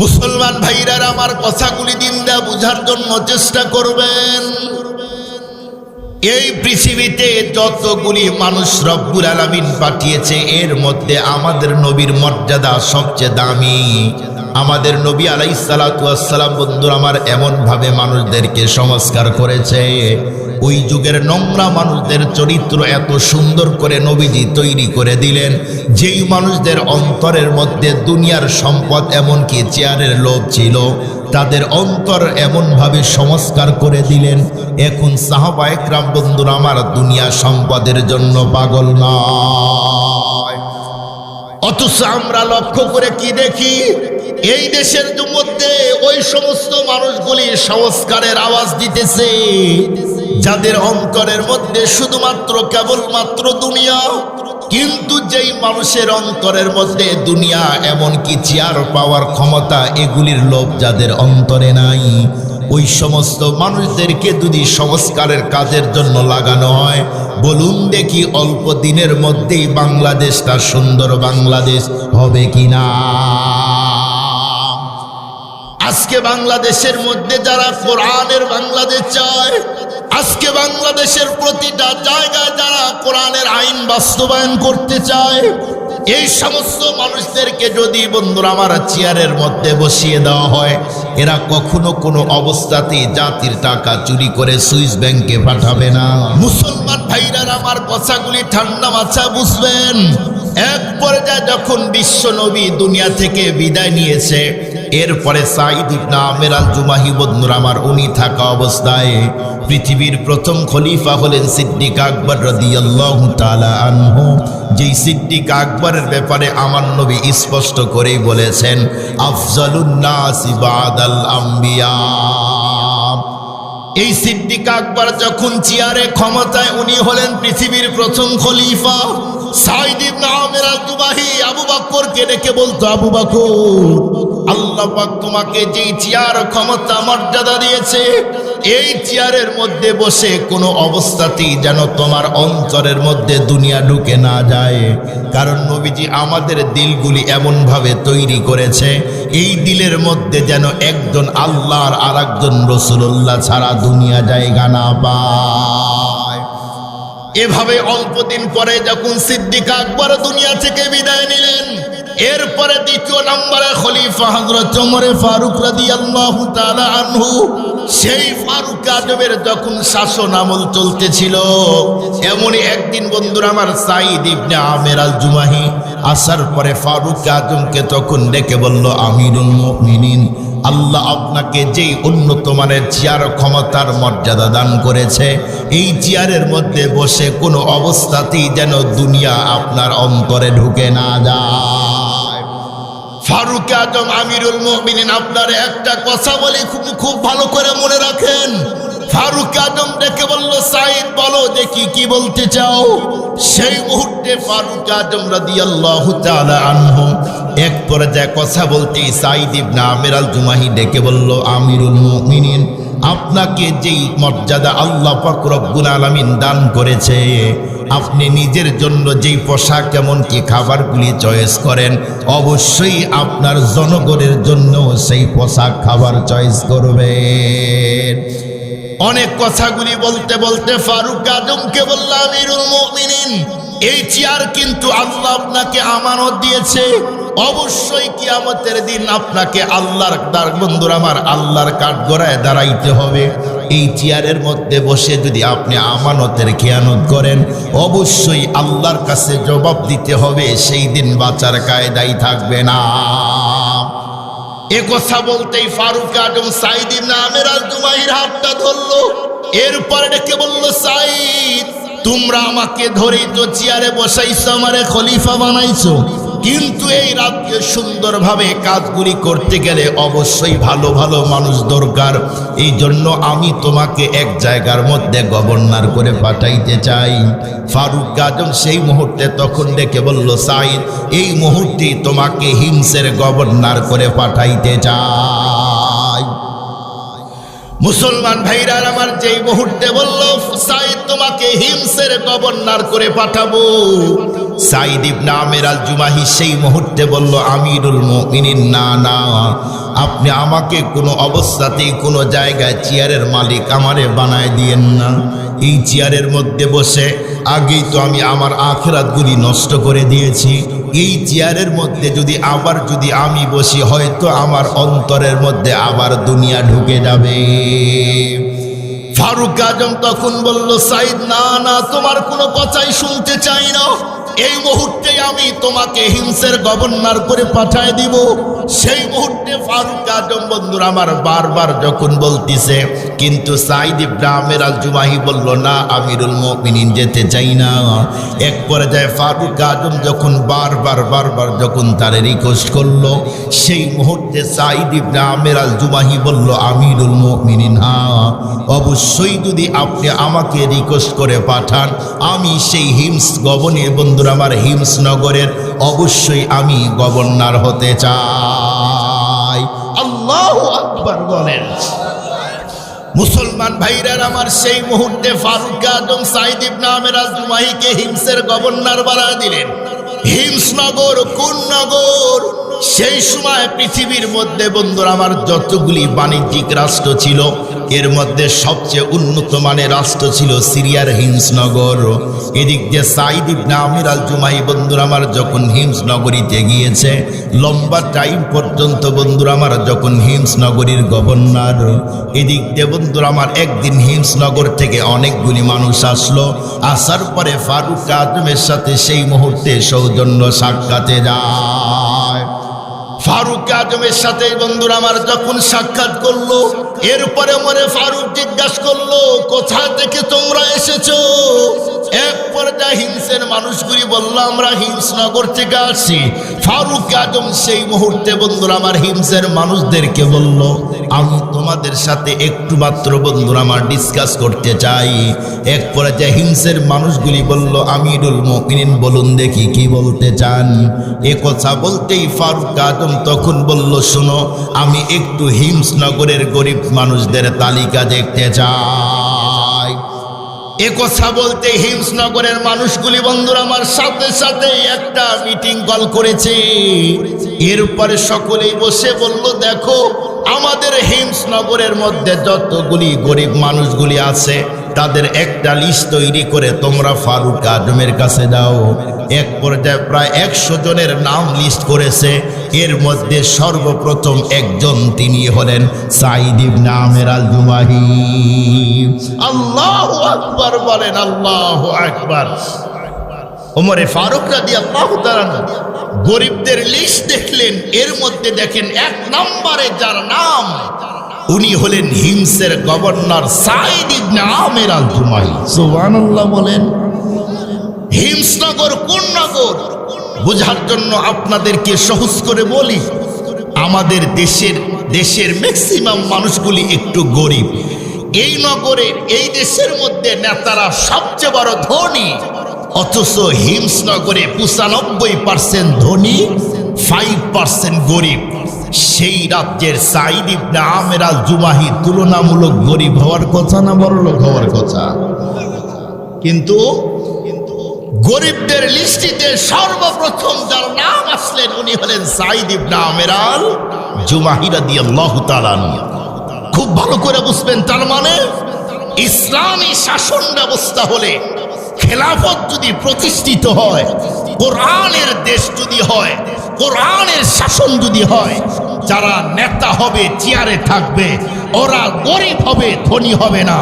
মুসলমান ভাইরার আমার কথাগুলি দিন দেয়া বুঝার জন্য চেষ্টা করবেন। এই পৃথিবীতে যতগুলি মানুষ রব্বুল আলামিন পাঠিয়েছে, এর মধ্যে আমাদের নবীর মর্যাদা সবচেয়ে দামি। আমাদের নবী আলাই সালাতাম বন্ধুরা আমার এমনভাবে মানুষদেরকে সংস্কার করেছে। ওই যুগের নোংরা মানুষদের চরিত্র এত সুন্দর করে নবীজি তৈরি করে দিলেন। যেই মানুষদের অন্তরের মধ্যে দুনিয়ার সম্পদ এমনকি চেয়ারের লোভ ছিল, তাদের অন্তর এমনভাবে সংস্কার করে দিলেন। এখন সাহাবা একরাম, বন্ধুরা, আমার দুনিয়া সম্পদের জন্য পাগল নয়। অথচ আমরা লক্ষ্য করে কি দেখি? এই দেশের মধ্যে ওই সমস্ত মানুষগুলি সংস্কারের আওয়াজ দিতেছে। যাদের অন্তরের মধ্যে শুধুমাত্র কেবলমাত্র দুনিয়া, কিন্তু যেই মানুষের অন্তরের মধ্যে দুনিয়া এমনকি চেয়ার পাওয়ার ক্ষমতা, এগুলির লোভ যাদের অন্তরে নাই, ওই সমস্ত মানুষদেরকে যদি সংস্কারের কাজের জন্য লাগানো হয়, বলুন দেখি অল্প দিনের মধ্যেই বাংলাদেশটা সুন্দর বাংলাদেশ হবে কি না আজকে বাংলাদেশের মধ্যে যারা কোরআনের বাংলাদেশ চায় আজকে বাংলাদেশের প্রতিটা জায়গায় যারা কোরআনের আইন বাস্তবায়ন করতে চায়, এই সমস্ত মানুষদেরকে যদি বন্ধুরা আমার চেয়ারের মধ্যে বসিয়ে দেওয়া হয়, এরা কখনো কোনো অবস্থাতেই জাতির টাকা চুরি করে সুইস ব্যাংকে পাঠাবে না। মুসলমান ভাইরা আমার কথাগুলি ঠান্ডা মাথা বুঝবেন। এক পর্যায়ে যখন বিশ্ব নবী দুনিয়া থেকে বিদায় নিয়েছে, এরপরে সাইদ ইবনা জুমাহি বদনুর আমার উনি থাকা অবস্থায় পৃথিবীর প্রথম খলিফা হলেন সিদ্দিক আকবর রাদিয়াল্লাহু তাআলা আনহু। যেই সিদ্দিক আকবরের ব্যাপারে আমার নবী স্পষ্ট করেই বলেছেন, আফজালুন নাসি বাদাল আম্বিয়া। এই সিদ্দিক আকবর যখন চেয়ারে ক্ষমতায় উনি হলেন পৃথিবীর প্রথম খলিফা সাইদ ইবনে আমের আল জুবাহি আবু বকরকে বলতো, আবু বকর আল্লাহ পাক তোমাকে যেই চেয়ার ক্ষমতা, মর্যাদা দিয়েছে, এই চেয়ারের মধ্যে বসে কোনো অবস্থাতেই যেন তোমার অন্তরের মধ্যে দুনিয়া ঢুকে না যায়। কারণ নবীজি আমাদের দিলগুলি এমনভাবে তৈরি করেছে, এই দিলের মধ্যে যেন একজন আল্লাহর আর একজন রসুল্লাহ ছাড়া দুনিয়া জায়গা না পায়। এভাবে অল্প দিন পরে যখন সিদ্দিক আকবর দুনিয়া থেকে বিদায় নিলেন, এরপরে দ্বিতীয় নম্বরে খলিফা হজরত ওমরে ফারুক রাদিয়াল্লাহু তাআলা আনহু, সেই ফারুক আজমের যখন শাসন আমল চলতেছিল, এমনই একদিন বন্ধুরা আমার সাইদ ইবনে আমের আল জুমাহি আসার পরে ফারুক আজমকে তখন ডেকে বলল, আমিরুল মুমিনিন আল্লাহ আপনাকে যেই উন্নত মানের চেয়ার ক্ষমতার মর্যাদা দান করেছে, এই চেয়ারের মধ্যে বসে কোনো অবস্থাতেই যেন দুনিয়া আপনার অন্তরে ঢুকে না যায়। ফারুক আজম আমিরুল মুমিনিন, আপনার একটা কথা বলে খুব খুব ভালো করে মনে রাখেন। ফারুক আজম ডেকে বলল সাইদ বলো দেখি কি বলতে চাও? সেই মুহূর্তে ফারুক আজম রাদিয়াল্লাহু তাআলা আনহু এক পর্যায়ে কথা বলতে সাইদ ইবনে আমির আল জুমাহি ডেকে বলল, আমিরুল মুমিনিন, আপনাকে যেই মর্যাদা আল্লাহ রব্বুল আলামিন দান করেছে, আপনি নিজের জন্য যেই পোশাক এমনকি খাবারগুলি চয়েস করেন, অবশ্যই আপনার জনগণের জন্য সেই পোশাক খাবার চয়েস করবেন। অনেক কথাগুলি বলতে বলতে ফারুক আজমকে বলল, আমিরুল মুমিনিন, এই চেয়ার কিন্তু আল্লাহ আপনাকে আমানত দিয়েছে। অবশ্যই কিয়ামতের দিন আপনাকে আল্লাহর বন্ধুর আমার, আল্লাহর কাঠগড়ায় দাঁড়াইতে হবে। এই চেয়ারের মধ্যে বসে যদি আপনি আমানতের খেয়ানত করেন, অবশ্যই আল্লাহর কাছে জবাব দিতে হবে। সেই দিন বাঁচার কায়দাই থাকবে না। কথা বলতেই ফারুক আজম সাইদ ইবনে আমের হাতটা ধরলো। এরপরে ডেকে বলল সাইদ তোমরা আমাকে ধরেই তো চেয়ারে বসাইছো, আমারে খলিফা বানাইছো। কিন্তু এই রাজ্যে সুন্দরভাবে কাজগুলি করতে গেলে অবশ্যই ভালো ভালো মানুষ দরকার। এই জন্য আমি তোমাকে এক জায়গার মধ্যে গভর্নর করে পাঠাইতে চাই। ফারুক আজম সেই মুহূর্তে তখন ডেকে বলল সাইদ এই মুহূর্তেই তোমাকে হিংসের গভর্নর করে পাঠাইতে চাই। মুসলমান ভাইরার আমার যেই মুহূর্তে বলল, সাইদ তোমাকে হিমসের গভর্নর করে পাঠাবো। সাইদ ইবনে আমের আল জুমাহি সেই মুহূর্তে বলল, আমিরুল মুমিনিন, না না, আপনি আমাকে কোনো অবস্থাতেই কোনো জায়গায় চেয়ারের মালিক আমারে বানায় দিয়েন না। এই চেয়ারের মধ্যে বসে আগেই তো আমি আমার আখেরাতগুলি নষ্ট করে দিয়েছি। এই চেয়ারের মধ্যে যদি আবার যদি আমি বসি, হয়তো আমার অন্তরের মধ্যে আবার দুনিয়া ঢুকে যাবে। ফারুক আজম তখন বলল, সাইদ, না না, তোমার কোনো কথাই শুনতে চাই না। এই মুহূর্তে আমি তোমাকে হিংসের গভর্নর করে পাঠায় দিব। সেই মুহূর্তে ফারুক আজম বন্ধুরা আমার বারবার যখন বলতিছে, কিন্তু সাইদ ইব্রাহিমের আল জুমাহি বলল, না, আমিরুল মুমিনিন যেতে চাই না। এক পর্যায়ে ফারুক আজম যখন বারবার বারবার যখন তার রিকোয়েস্ট করল, সেই মুহূর্তে সাইদ ইব্রাহিমের আল জুমাহি বলল, আমিরুল মুমিনিন হ্যাঁ অবশ্যই যদি আপনি আমাকে রিকোয়েস্ট করে পাঠান, আমি সেই হিমস গভর্নে বন্ধুরা, আমার হিমস নগরের অবশ্যই আমি গভর্নর হতে চাই। আল্লাহ আকবর বলেন। মুসলমান ভাইরার, আমার সেই মুহূর্তে ফারুক আজম সাইদিব নামের আমের আজমাহিকে হিমসের গভর্নর বানায় দিলেন। হিমসনগর কোন নগর সেই সময় পৃথিবীর মধ্যে বন্ধুরা আমার যতগুলি বাণিজ্যিক রাষ্ট্র ছিল, এর মধ্যে সবচেয়ে উন্নত মানের রাষ্ট্র ছিল সিরিয়ার হিমসনগর এদিক দিয়ে সাইদ ইবনে আমির আল জুমাই, বন্ধুরা আমার যখন হিমসনগরীতে গিয়েছে লম্বা টাইম পর্যন্ত বন্ধুরা আমার যখন হিমসনগরীর গভর্নর, এদিক দিয়ে বন্ধুরা আমার একদিন হিমসনগর থেকে অনেকগুলি মানুষ আসলো। আসার পরে ফারুক আজমের সাথে সেই মুহূর্তে সৌজন্য সাক্ষাতে যায়। ফারুক আজমের সাথে বন্ধুরা আমার যখন সাক্ষাৎ করল, এরপরে মনে ফারুক জিজ্ঞাসা করল কোথা থেকে তোমরা এসেছ? এক পর্যায়ে হিংসের মানুষগুলি বলল, আমরা হিমসনগর থেকে আসছি। ফারুক আজম সেই মুহূর্তে বন্ধুরা, আমার হিমসের মানুষদেরকে বলল, আমি তোমাদের সাথে একটু মাত্র বন্ধুরা, আমার ডিসকাস করতে চাই। এক পর্যায়ে হিংসের মানুষগুলি বলল, আমিরুল মুমিনিন, বলুন দেখি কি বলতে চান? এ কথা বলতেই ফারুক আজম তখন বলল, শোনো, আমি একটু হিমসনগরের গরিব মানুষদের তালিকা দেখতে চাই। এ কথা বলতে হিমসনগরের মানুষগুলি বন্ধুরা আমার সাথে সাথে একটা মিটিং কল করেছে। এরপরে সকলেই বসে বলল, দেখো, আমাদের হিমসনগরের মধ্যে যতগুলি গরিব মানুষগুলি আছে, তাদের একটা লিস্ট তৈরি করে তোমরা ফারুক আজমের কাছে দাও। এক পর্যায়ে প্রায় একশো জনের নাম লিস্ট করেছে। এর মধ্যে সর্বপ্রথম একজন তিনি হলেন সাইদ ইবনে আমের আল জুমাহি আল্লাহ আকবার বলেন, আল্লাহ আকবার। ওমরে ফারুক রাদি আল্লাহ গরিবদের লিস্ট দেখলেন, এর মধ্যে দেখেন এক নম্বরে যার নাম, উনি হলেন হিমসের গভর্নর সাইদ ইবনে আমের আল জুমাহি সুবহানাল্লাহ বলেন, হিমসনগর কোন নগর? বোঝার জন্য আপনাদেরকে সহজ করে বলি, আমাদের দেশের দেশের ম্যাক্সিমাম মানুষগুলি একটু গরিব। এই নগরের এই দেশের মধ্যে নেতারা সবচেয়ে বড় ধনী, অথচ হিমসনগরে পঁচানব্বই পার্সেন্ট ধনী ফাইভ পার্সেন্ট গরিব। সেই রাজ্যের সাইদ ইবনে জুমাহি তুলনামূলক গরিব হওয়ার কথা না বড়লোক হওয়ার কথা? কিন্তু গরিবদের লিস্টিতে সর্বপ্রথম যার নাম আসলেন উনি হলেন সাইদ ইবনে আমের আল জুমাহি রাদিয়াল্লাহু তাআলা আনহু। খুব ভালো করে বুঝবেন তার মানে ইসলামী শাসন ব্যবস্থা হলে খেলাফত যদি প্রতিষ্ঠিত হয়, কোরআনের দেশ যদি হয়, কোরআনের শাসন যদি হয়, যারা নেতা হবে, চেয়ারে থাকবে, ওরা গরিব হবে, ধনী হবে না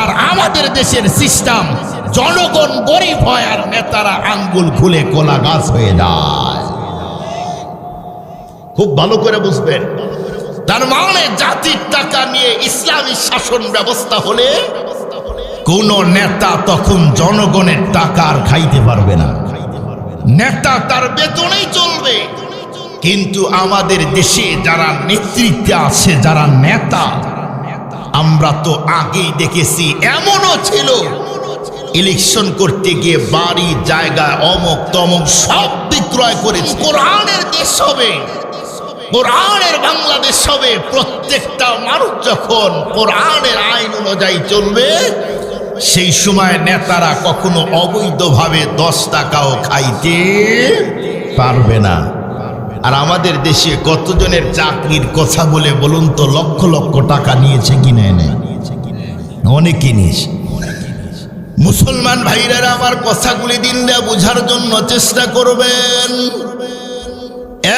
আর আমাদের দেশের সিস্টেম জনগণ গরিব হয় আর নেতারা আঙ্গুল খুলে কোলা গাছ হয়ে যায়। খুব ভালো করে বুঝবেন। তার মানে জাতির টাকা নিয়ে ইসলামী শাসন ব্যবস্থা হলে কোন নেতা তখন জনগণের টাকা আর খাইতে পারবে না। নেতা তার বেতনেই চলবে। কিন্তু আমাদের দেশে যারা নেতৃত্বে আছে, যারা নেতা, আমরা তো আগেই দেখেছি এমনও ছিল ইলেকশন করতে গিয়ে বাড়ি জায়গায় অমক, তমক সব বিক্রয় করেছে। কোরআনের দেশ হবে, কোরআনের বাংলাদেশ হবে। প্রত্যেকটা মানুষ যখন কোরআনের আইন অনুযায়ী চলবে, সেই সময় নেতারা কখনো অবৈধভাবে দশ টাকাও খাইতে পারবে না। আর আমাদের দেশে কতজনের চাকরির কথা বলে বলুন তো, লক্ষ লক্ষ টাকা নিয়েছে কি নেয় নেয় অনেকে নিয়েছে। মুসলমান ভাইরা আমার কথাগুলি দিন দেয়া বোঝার জন্য চেষ্টা করবেন।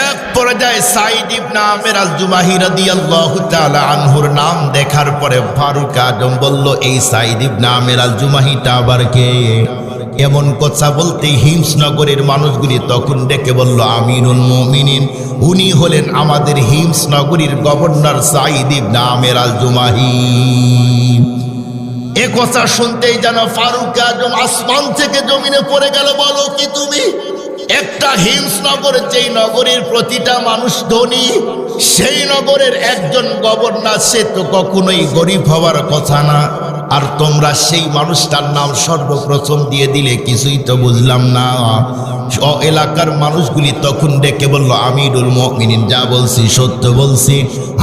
এক পর্যায়ে সাইদ ইবনে আমের আল জুমাহি রাদিয়াল্লাহু তাআলা আনহুর নাম দেখার পরে ফারুক আজম বলল, এই সাইদ ইবনে আমের আল জুমাহিটা আবার কে? এমন কথা বলতে হিমসনগরের মানুষগুলি তখন ডেকে বলল আমিনুল মুমিনিন। উনি হলেন আমাদের হিমসনগরীর গভর্নর সাইদ ইবনে আমের আল জুমাহি এ কথা শুনতেই যেন ফারুক আজম আসমান থেকে জমিনে পড়ে গেল বলো কি তুমি? একটা হিমস নগর যেই নগরীর প্রতিটা মানুষ ধনী, সেই নগরের একজন গভর্নর, সে তো কখনোই গরিব হওয়ার কথা না। আর তোমরা সেই মানুষটার নাম সর্বপ্রথম দিয়ে দিলে কিছুই তো বুঝলাম না। এলাকার মানুষগুলি তখন ডেকে বলল, আমিরুল মমিনিন, যা বলছি সত্য বলছি।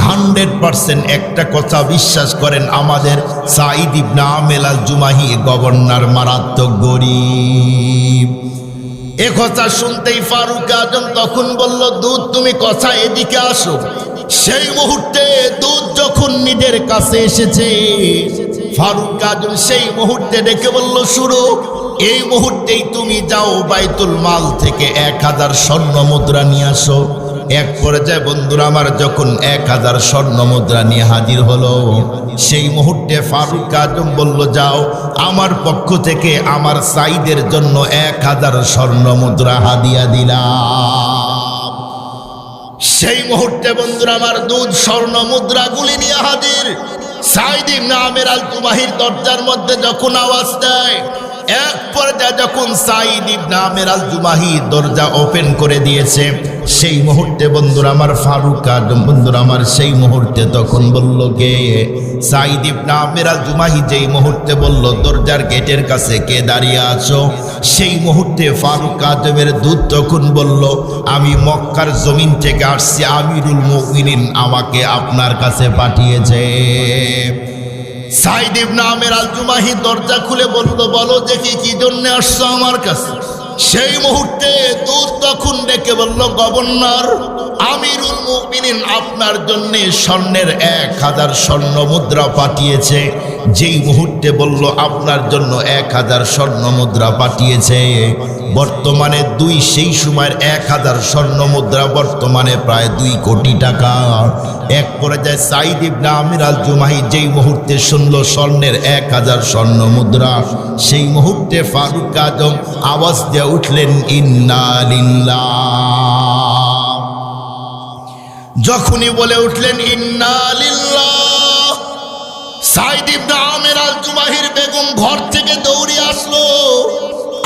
হান্ড্রেড পার্সেন্ট একটা কথা বিশ্বাস করেন, আমাদের সাইদ ইবনা আল জুমাহি গভর্নর মারাত্মক গরিব। এ কথা শুনতেই ফারুক আজম তখন বলল, দুধ তুমি কথা এদিকে আসো? সেই মুহূর্তে দুধ যখন নিজের কাছে এসেছে, ফারুক আজম সেই মুহূর্তে ডেকে বলল, শুরু, এই মুহূর্তেই তুমি যাও বাইতুল মাল থেকে এক হাজার স্বর্ণ মুদ্রা নিয়ে আসো। এক পর্যায়ে বন্ধুরা আমার যখন এক হাজার স্বর্ণ মুদ্রা নিয়ে হাজির হলো, সেই মুহূর্তে ফারুক আজম বলল, যাও, আমার পক্ষ থেকে আমার সাইদের জন্য এক হাজার স্বর্ণ মুদ্রা হাদিয়া দিলাম। সেই মুহূর্তে বন্ধুরা আমার দুধ স্বর্ণ মুদ্রা গুলি নিয়ে হাজির। সাইদিন নামের আল তুমাহির দরজার মধ্যে যখন আওয়াজ দেয় এক পর্যায়ে যখন সাইদ ইবনে আল জুমাহি দরজা ওপেন করে দিয়েছে, সেই মুহূর্তে বন্ধুরা আমার ফারুক আজম, বন্ধুরা আমার সেই মুহূর্তে তখন বলল, কে? সাইদ ইবনে আল জুমাহি যেই মুহূর্তে বলল, দরজার গেটের কাছে কে দাঁড়িয়ে আছো? সেই মুহূর্তে ফারুক আজমের দূত তখন বলল, আমি মক্কার জমিন থেকে আসছি, আমিরুল মুমিনিন আমাকে আপনার কাছে পাঠিয়েছে। সাইদ ইবনে আমের আল দরজা খুলে বলল, বলো দেখি কি জন্য আসছো আমার কাছে? সেই মুহূর্তে দূত তখন ডেকে বলল, গভর্নর, আমিরুল মুমিনিন আপনার জন্য স্বর্ণের এক হাজার স্বর্ণ মুদ্রা পাঠিয়েছে। যেই মুহূর্তে বলল, আপনার জন্য এক হাজার স্বর্ণ মুদ্রা পাঠিয়েছে। বর্তমানে দুই, সেই সময়ের এক হাজার স্বর্ণ মুদ্রা বর্তমানে প্রায় দুই কোটি টাকা। এক পর্যায়ে সাইদ ইবনে আমির আল জুমাহি যেই মুহূর্তে শুনল স্বর্ণের এক হাজার স্বর্ণ মুদ্রা, সেই মুহূর্তে ফারুক আজম আওয়াজ দিয়ে উঠলেন ইন্নালিল্লা যখনই বলে উঠলেন ইন্নালিল্লা সাইদ ইবনে আমের আল জুমাহির বেগম ঘর থেকে দৌড়ে আসলো।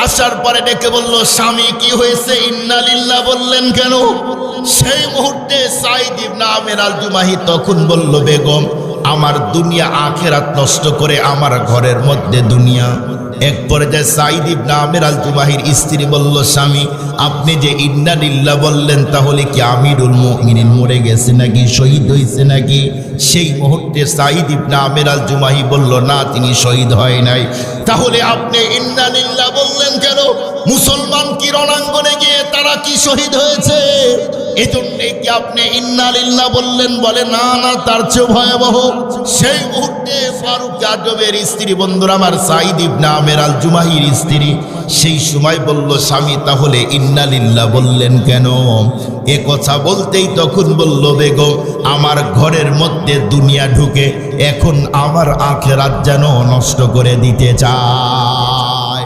আসার পরে ডেকে বলল, স্বামী, কি হয়েছে? ইন্নালিল্লা বললেন, কেন? সেই মুহূর্তে সাইদিব না আমের আল জুমাহি তখন বলল, বেগম, আমার দুনিয়া আখেরাত নষ্ট করে আমার ঘরের মধ্যে দুনিয়া এক পর্যায়ে সাইদ ইবনে আমের আল জুবাহির স্ত্রী বলল, স্বামী, আপনি যে ইন্নালিল্লাহ বললেন, তাহলে কি আমিরুল মুমিনিন মরে গেছে নাকি, শহীদ হয়েছে নাকি? সেই মুহূর্তে সাইদ ইবনে আমের আল জুমাহি বলল, না, তিনি শহীদ হয় নাই। তাহলে আপনি ইন্নালিল্লাহ বললেন কেন? মুসলমান কি রণাঙ্গনে গিয়ে তারা কি শহীদ হয়েছে? এজন্য কি আপনি ইন্নালিল্লাহ বললেন? বলে, না না, তার চেয়ে ভয়াবহ। সেই মুহূর্তে ফারুক আজমের স্ত্রী, বন্ধুরা, আমার সাইদ ইবনা আমের আল জুমাহির স্ত্রী, সেই সময় বলল, স্বামী, তাহলে ইন্নালিল্লাহ বললেন কেন? এ কথা বলতেই তখন বলল, বেগম, আমার ঘরের মধ্যে দুনিয়া ঢুকে এখন আমার আখেরাত যেন নষ্ট করে দিতে চায়।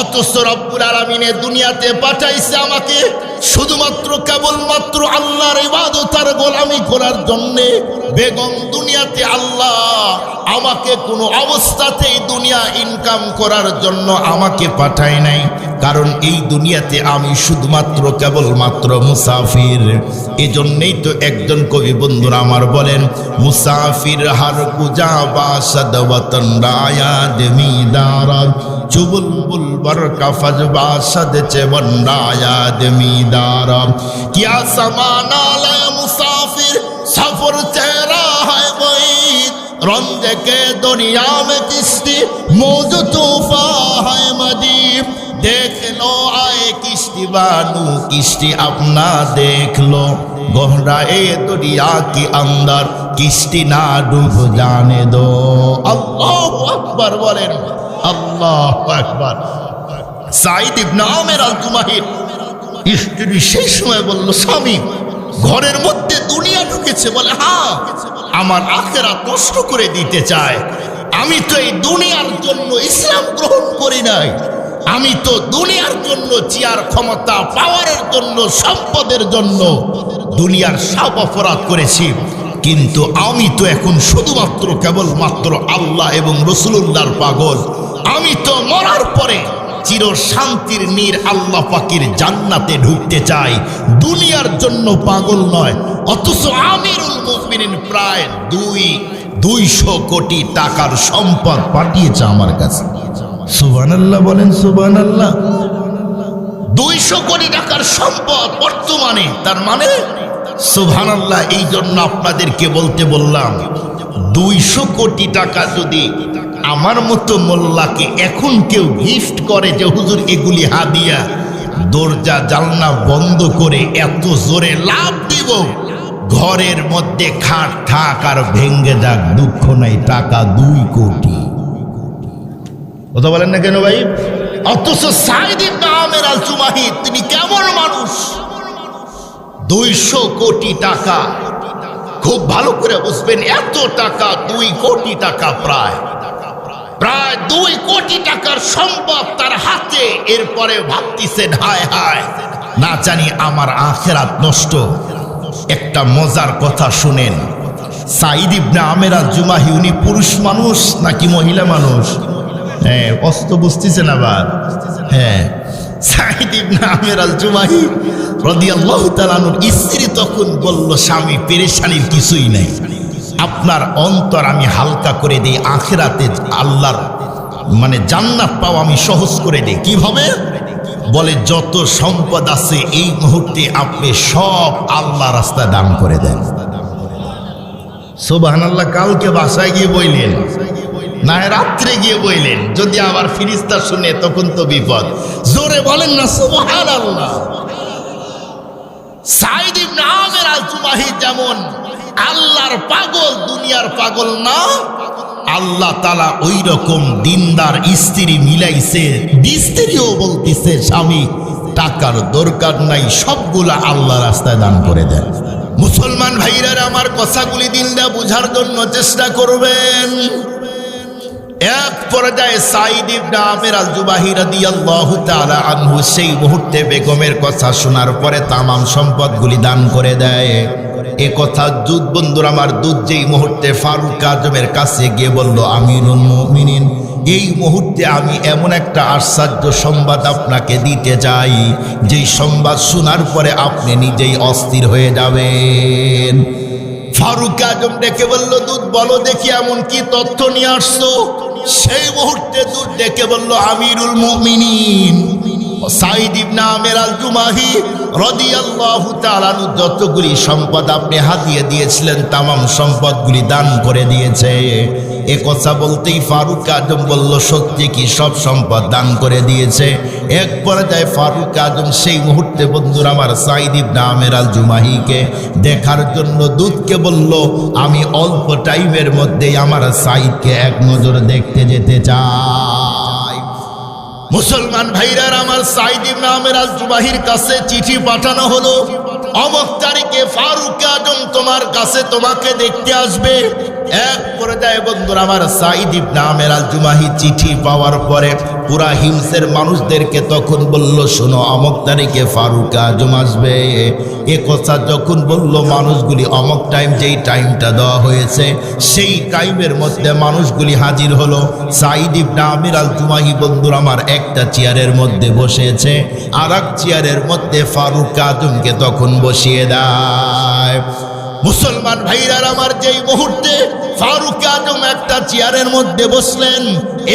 অথচ রব্বুল আলমিনে দুনিয়াতে পাঠাইছে আমাকে শুধুমাত্র কেবলমাত্র আল্লাহর ইবাদত আর গোলামি করার জন্যে বেগম দুনিয়াতে আল্লাহ আমাকে কোনো অবস্থাতেই দুনিয়া ইনকাম করার জন্য আমাকে পাঠায় নাই। কারণ এই দুনিয়াতে আমি শুধুমাত্র কেবলমাত্র মুসাফির। এজন্যই তো একজন কবি বন্ধুরা আমার বলেন, মুসাফির হার কুজা বাসাদ ওয়াতন রায়াদ মিদারাত চুবুল বুল বরকা ফজ বাসাদ চেমন রায়াদ دیدار کیا سمانا لے مسافر سفر چہرہ ہے کوئی رنج کے دنیا میں کشتی موج طوفا ہے مدیب دیکھ لو آئے کشتی بانو کشتی اپنا دیکھ لو گہرائے دنیا کے اندر کشتی نہ ڈوب جانے دو اللہ اکبر بولیں اللہ اکبر সাইদ ইবনা আমের আল তুমাহির স্ত্রী সেই সময় বলল, স্বামী, ঘরের মধ্যে দুনিয়া ঢুকেছে, বলে, হা, আমার আখেরা নষ্ট করে দিতে চায়। আমি তো এই দুনিয়ার জন্য ইসলাম গ্রহণ করি নাই। আমি তো দুনিয়ার জন্য চেয়ার ক্ষমতা, পাওয়ারের জন্য, সম্পদের জন্য দুনিয়ার সব অপরাধ করেছি। কিন্তু আমি তো এখন শুধুমাত্র কেবলমাত্র আল্লাহ এবং রসুলুল্লাহর পাগল। আমি তো মরার পরে চির শান্তির নীর আল্লাহ পাকির জান্নাতে ঢুকতে চাই। দুনিয়ার জন্য পাগল নয়, অথচ আমিরুল মুমিনিন প্রায় দুই, দুইশো কোটি টাকার সম্পদ পাঠিয়েছে আমার কাছে। সুবহানাল্লাহ বলেন সুবহানাল্লাহ। দুইশো কোটি টাকার সম্পদ বর্তমানে, তার মানে সুবহানাল্লাহ, এই জন্য আপনাদেরকে বলতে বললাম, দুইশো কোটি টাকা যদি আমার মতো মোল্লাকে এখন কেউ গিফট করে যে, হুজুর, এগুলি হাদিয়া। দরজা জালনা বন্ধ করে এত জোরে লাভ দিব। ঘরের মধ্যে খাট থাক আর ভেঙ্গে যাক, দুঃখ নাই, টাকা দুই কোটি। কথা বলেন না কেন ভাই? অথচ সাইদ ইবনে আমের আল জুমাহি তিনি কেমন মানুষ? দুইশো কোটি টাকা। খুব ভালো করে বুঝবেন, এত টাকা, দুই কোটি টাকা প্রায়। প্রায় দুই কোটি টাকার সম্পদ তার হাতে। এরপরে ভাবতিছে, হায় হায়, না জানি আমার আখেরাত নষ্ট। একটা মজার কথা শুনেন। সাইদ ইবনে আমেরা জুমাহি, উনি পুরুষ মানুষ নাকি মহিলা মানুষ? হ্যাঁ অস্ত বুঝতেছেন আবার। হ্যাঁ সাইদ ইবনে আমের আল জুমাহি রাদিয়াল্লাহু তাআলার স্ত্রী তখন বলল, স্বামী, পেরেশানির কিছুই নাই। আপনার অন্তর আমি হালকা করে দিই, আখেরাতে আল্লাহর মানে জান্নাত পাওয়া আমি সহজ করে দিই। কীভাবে? বলে, যত সম্পদ আছে এই মুহূর্তে আপনি সব আল্লাহ রাস্তায় দান করে দেন। সোবাহানাল্লাহ, কালকে বাসায় গিয়ে বইলেন। না রাত্রে গিয়ে বইলেন। যদি আবার ফিরিস্তা শুনে, তখন তো বিপদ। জোরে বলেন না সোবাহান আল্লাহ সাইদ ইবনে আমের আল যেমন আল্লাহর পাগল, দুনিয়ার পাগল না। আল্লাহ তালা ওই রকম দিনদার স্ত্রী মিলাইছে, স্ত্রীও বলতেছে, স্বামী, টাকার দরকার নাই, সবগুলা আল্লাহ রাস্তায় দান করে দেন। মুসলমান ভাইরা আমার কথাগুলি দিনটা বুঝার জন্য চেষ্টা করবেন। এক পর্যায়ে সাইদ ইবনে আমির আল জুবাহি রাদিয়াল্লাহু তাআলা আনহু সেই মুহূর্তে বেগমের কথা শোনার পরে তামাম সম্পদগুলি দান করে দেয়। এ কথা দুধ বন্ধুর আমার দুধ যেই মুহূর্তে ফারুক আজমের কাছে গিয়ে বলল, আমিরুল মুমিনিন, এই মুহূর্তে আমি এমন একটা আশ্চর্য সংবাদ আপনাকে দিতে চাই, যেই সংবাদ শোনার পরে আপনি নিজেই অস্থির হয়ে যাবেন। ফারুক আজম ডেকে বলল, দুধ বলো দেখি এমন কি তথ্য নিয়ে আসছো? সেই মুহূর্তে দুধ ডেকে বলল, আমিরুল মুমিনিন। সাইদ ইবনা আমের আল জুমাহি রাদিয়াল্লাহু তাআলা আনহু যতগুলি সম্পদ আপনি হাতিয়ে দিয়েছিলেন, তামাম সম্পদগুলি দান করে দিয়েছে। এ কথা বলতেই ফারুক আজম বলল, সত্যি কি সব সম্পদ দান করে দিয়েছে? এক পর্যায়ে ফারুক আজম সেই মুহূর্তে বন্ধুরা আমার সাইদ ইবনা আমের আল জুমাহিকে দেখার জন্য দুধকে বলল, আমি অল্প টাইমের মধ্যেই আমার সাইদকে এক নজর দেখতে যেতে চাই। মুসলমান ভাইরার আমার সাইদ ইবনে আমের জুবাহির কাছে চিঠি পাঠানো হলো, অমক তারিখে ফারুক আজম তোমার কাছে তোমাকে দেখতে আসবে। এক পর্যায়ে বন্ধুরা, আমার সাইদ ইবনে আমের আল জুমাহি চিঠি পাওয়ার পরে পুরা হিমসের মানুষদেরকে তখন বলল, শোনো, অমক তারিখে ফারুক আজম আসবে। এ কথা যখন বলল, মানুষগুলি অমক টাইম, যেই টাইমটা দেওয়া হয়েছে, সেই টাইমের মধ্যে মানুষগুলি হাজির হলো। সাইদ ইবনে আমির আল জুমাহি বন্ধুর, আমার একটা চেয়ারের মধ্যে বসেছে আর এক চেয়ারের মধ্যে ফারুক আজমকে তখন বসিয়ে দেয়। মুসলমান ভাইরার আমার যেই মুহূর্তে ফারুক আজম একটা চেয়ারের মধ্যে বসলেন,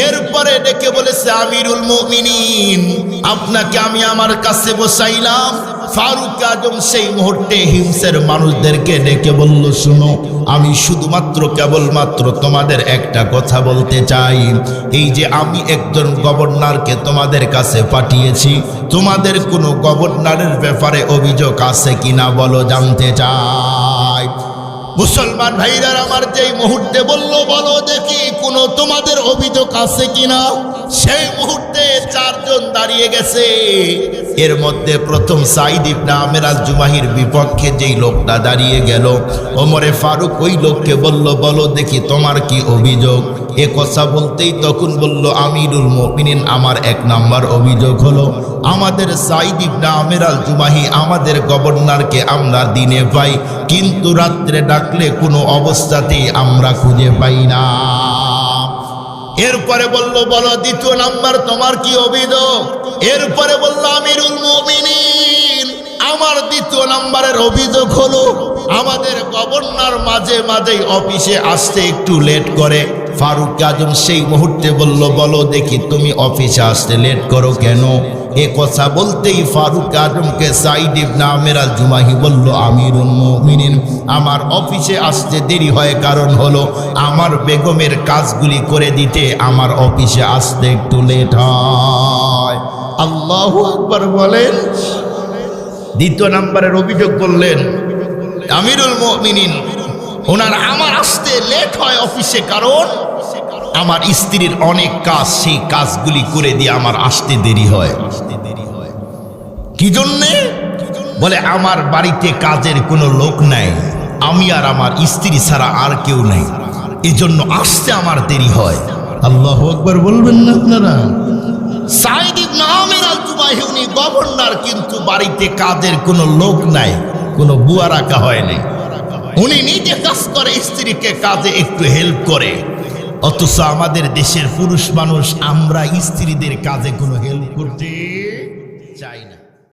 এরপরে ডেকে বলেছে, আমিরুল মুমিনিন, আপনাকে আমি আমার কাছে বসাইলাম। ফারুক আজম সেই মুহূর্তে হিংসের মানুষদেরকে ডেকে বলল, শুনো, আমি শুধুমাত্র কেবলমাত্র তোমাদের একটা কথা বলতে চাই। এই যে আমি একজন গভর্নরকে তোমাদের কাছে পাঠিয়েছি, তোমাদের কোনো গভর্নরের ব্যাপারে অভিযোগ আছে কিনা বলো জানতে চাই। মুসলমান ভাইরা, আমার যেই মুহূর্তে বলল, বলো দেখি কোনো তোমাদের অভিযোগ আছে কিনা? সেই মুহূর্তে চারজন দাঁড়িয়ে গেছে। এর মধ্যে প্রথম সাইদ ইবনা আমেরাজ জুমাহির বিপক্ষে যেই লোকটা দাঁড়িয়ে গেল, ওমরে ফারুক ওই লোককে বলল, বলো দেখি তোমার কি অভিযোগ? এ কথা বলতেই তখন বলল, আমিরুল মুমিনিন, আমার এক নাম্বার অভিযোগ হলো, আমাদের সাইদ ইবনা আমের আল জুমাহি আমাদের গভর্নরকে আমরা দিনে পাই কিন্তু রাত্রে ডাকলে কোনো অবস্থাতেই আমরা খুঁজে পাই না। এরপরে বলল, বলো, দ্বিতীয় নাম্বার, তোমার কি অভিযোগ? এরপরে বলল, আমিরুল মুমিনিন, আমার দ্বিতীয় নাম্বারের অভিযোগ হলো, আমাদের গভর্নর মাঝে মাঝেই অফিসে আসতে একটু লেট করে। ফারুক আজম সেই মুহূর্তে বলল, বলো দেখি, তুমি অফিসে আসতে লেট করো কেন? এ কথা বলতেই ফারুক আজমকে সাইদ ইবনা আমের আল জুমাহি বলল, আমিরুল মুমিনিন, আমার অফিসে আসতে দেরি হয়, কারণ হলো আমার বেগমের কাজগুলি করে দিতে আমার অফিসে আসতে একটু লেট হয়। আল্লাহ আকবার বলেন। দ্বিতীয় নাম্বারের অভিযোগ করলেন আমিরুল মুমিনিন, ওনার আমার আসতে লেট হয় অফিসে, কারণ আমার স্ত্রীর অনেক কাজ, সেই কাজগুলি করে দিয়ে আমার আসতে দেরি হয়। কি জন্যে? বলে, আমার বাড়িতে কাজের কোনো লোক নাই। আমি আর আমার স্ত্রী ছাড়া আর কেউ নেই। এজন্য আসতে আমার দেরি হয়। আল্লাহ একবার বলবেন না আপনারা? সাইদ ইবনে আমির গভর্নর, কিন্তু বাড়িতে কাজের কোনো লোক নাই। কোনো বুয়া রাখা হয় নাই। উনি নিজে কাজ করে, স্ত্রীকে কাজে একটু হেল্প করে। অথচ আমাদের দেশের পুরুষ মানুষ, আমরা স্ত্রীদের কাজে কোনো হেল্প করতে চাই না।